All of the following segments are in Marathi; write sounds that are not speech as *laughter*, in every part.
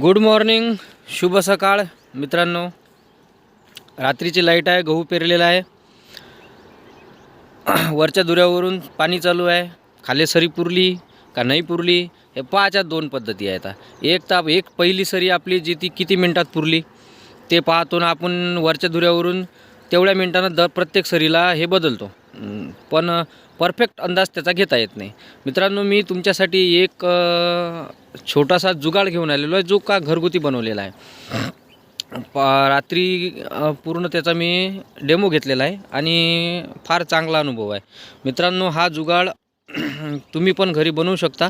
गुड मॉर्निंग शुभ सकाळ मित्रांनो. रात्रीची लाइट आहे गहू पेरलेला आहे. वरच्या दुऱ्यावरून पाणी चालू आहे. खाली सरी पुरली का नाही पुरली हे पाहाच्या दोन पद्धती आहेत एक ताप एक पहिली सरी आपली जी ती किती मिनटात पुरली ते पाहतो ना आपण वरच्या दुऱ्यावरून तेवढ्या मिनटानं दर प्रत्येक सरीला हे बदलतो. पण परफेक्ट अंदाज त्याचा घेता येत नाही. मित्रांनो मी तुमच्यासाठी एक छोटासा जुगाड घेऊन आलेलो आहे जो का घरगुती बनवलेला आहे. रात्री पूर्ण त्याचा मी डेमो घेतलेला आहे आणि फार चांगला अनुभव आहे. मित्रांनो हा जुगाड *clears throat* तुम्ही पण घरी बनवू शकता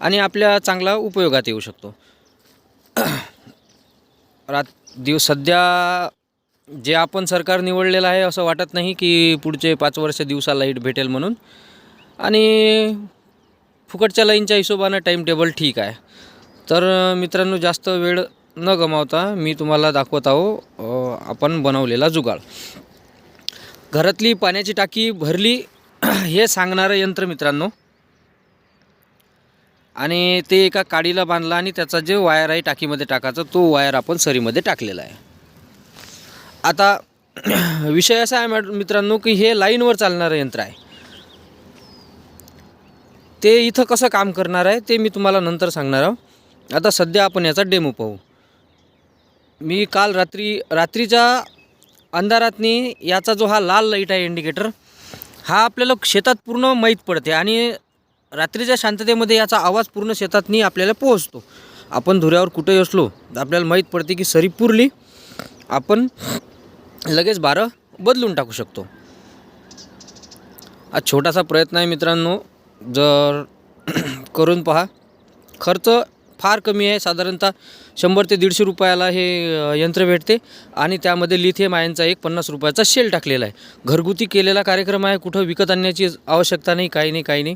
आणि आपल्या चांगला उपयोगात येऊ शकतो. *clears throat* रात दिव सध्या जे आपण सरकार निवडलेलं आहे असं वाटत नाही की पुढचे पाच वर्ष दिवसा लाइट भेटेल म्हणून. आणि फुकटच्या लाईनच्या हिशोबानं टाईम टेबल ठीक आहे. तर मित्रांनो जास्त वेळ न गमावता मी तुम्हाला दाखवत आहो आपण बनवलेला जुगाळ घरातली पाण्याची टाकी भरली *clears throat* हे सांगणारं यंत्र मित्रांनो. आणि ते एका काडीला बांधला आणि त्याचा जे वायर आहे टाकीमध्ये टाकायचा तो वायर आपण सरीमध्ये टाकलेला आहे. आता *clears throat* विषय असा आहे मॅड मित्रांनो की हे लाईनवर चालणारं यंत्र आहे. ते इथं कसं काम करणार आहे ते मी तुम्हाला नंतर सांगणार आहोत आता सध्या आपण याचा डेमो पाहू. मी काल रात्री रात्रीच्या अंधारातनी याचा जो हा लाल लाइट आहे इंडिकेटर हा आपल्याला शेतात पूर्ण माहीत पडते आणि रात्रीच्या शांततेमध्ये याचा आवाज पूर्ण शेतातनी आपल्याला पोहोचतो. आपण धुऱ्यावर कुठेही असलो तर आपल्याला माहीत पडते की सरी पुरली. आपण लगेच बारं बदलून टाकू शकतो. हा छोटासा प्रयत्न आहे मित्रांनो. जर *clears throat* करून पहा. खर्च फार कमी आहे. साधारणतः शंभर ते दीडशे रुपयाला हे यंत्र भेटते. आणि त्यामध्ये लिथियम आयनचा एक पन्नास रुपयाचा शेल टाकलेला आहे. घरगुती केलेला कार्यक्रम आहे. कुठं विकत आणण्याची आवश्यकता नाही काही नाही काही नाही.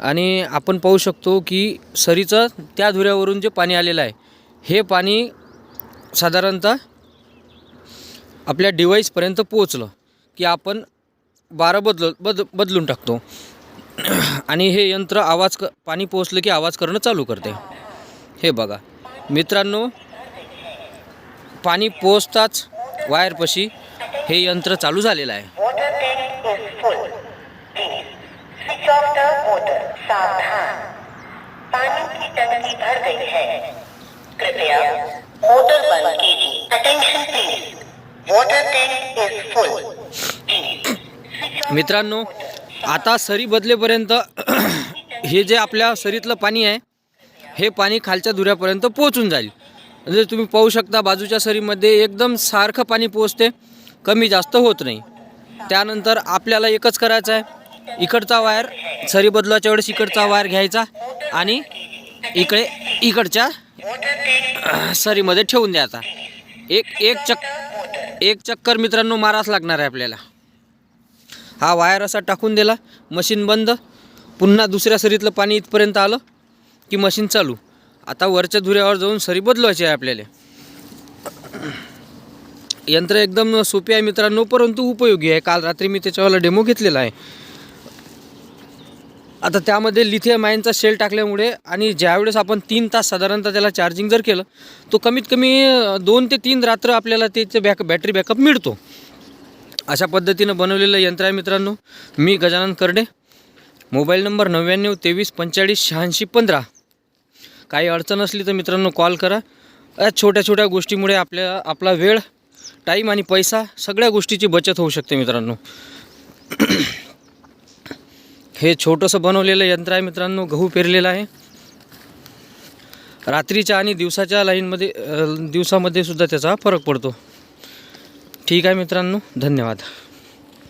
आणि आपण पाहू शकतो की सरीचं त्या धुऱ्यावरून जे पाणी आलेलं आहे हे पाणी साधारणतः आपल्या डिवाईसपर्यंत पोचलं की आपण बारं बदल बद बदलून टाकतो. आणि हे यंत्र आवाज क पाणी पोचलं की आवाज करणं चालू करते. हे बघा. मित्रांनो पाणी पोचताच वायरपाशी हे यंत्र चालू झालेलं आहे. मोटर मित्रांनो आता सरी बदलेपर्यंत *clears throat* हे जे आपल्या सरीतलं पाणी आहे हे पाणी खालच्या दुऱ्यापर्यंत पोहोचून जाईल. म्हणजे तुम्ही पाहू शकता बाजूच्या सरीमध्ये एकदम सारखं पाणी पोचते कमी जास्त होत नाही. त्यानंतर आपल्याला एकच करायचं आहे इकडचा वायर सरी बदलाच्या वेळेस इकडचा वायर घ्यायचा आणि इकडे इकडच्या सरीमध्ये ठेवून द्यायचा. एक एक चक एक चक्कर मित्रांनो माराच लागणार आहे आपल्याला. हा वायर असा टाकून दिला. मशीन बंद. पुन्हा दुसऱ्या सरीतलं पाणी इथपर्यंत आलं की मशीन चालू. आता वरच्या धुऱ्यावर जाऊन सरी बदलवायची आहे आपल्याला. यंत्र एकदम सोपे आहे मित्रांनो परंतु उपयोगी आहे. काल रात्री मी त्याच्यावाला डेमो घेतलेला आहे. आता त्यामध्ये लिथियम आयनचा शेल टाकल्यामुळे आणि ज्यावेळेस आपण तीन तास साधारणतः त्याला चार्जिंग जर केलं तो कमीत कमी दोन ते तीन रात्र आपल्याला त्याचं बॅक बॅटरी बॅकअप मिळतो. अशा पद्धतीनं बनवलेलं यंत्र आहे मित्रांनो मी गजानन करडे. मोबाईल नंबर नव्याण्णव तेवीस पंचेचाळीस शहाऐंशी पंधरा. काही अडचण असली तर मित्रांनो कॉल करा. या छोट्या छोट्या गोष्टीमुळे आपल्या आपला वेळ टाईम आणि पैसा सगळ्या गोष्टीची बचत होऊ शकते मित्रांनो. हे छोटंसं बनवलेलं यंत्र आहे मित्रांनो गहू पेरलेला आहे. रात्रीच्या आणि दिवसाच्या लाईनमध्ये दिवसामध्ये सुद्धा त्याचा फरक पडतो. ठीक आहे मित्रांनो धन्यवाद.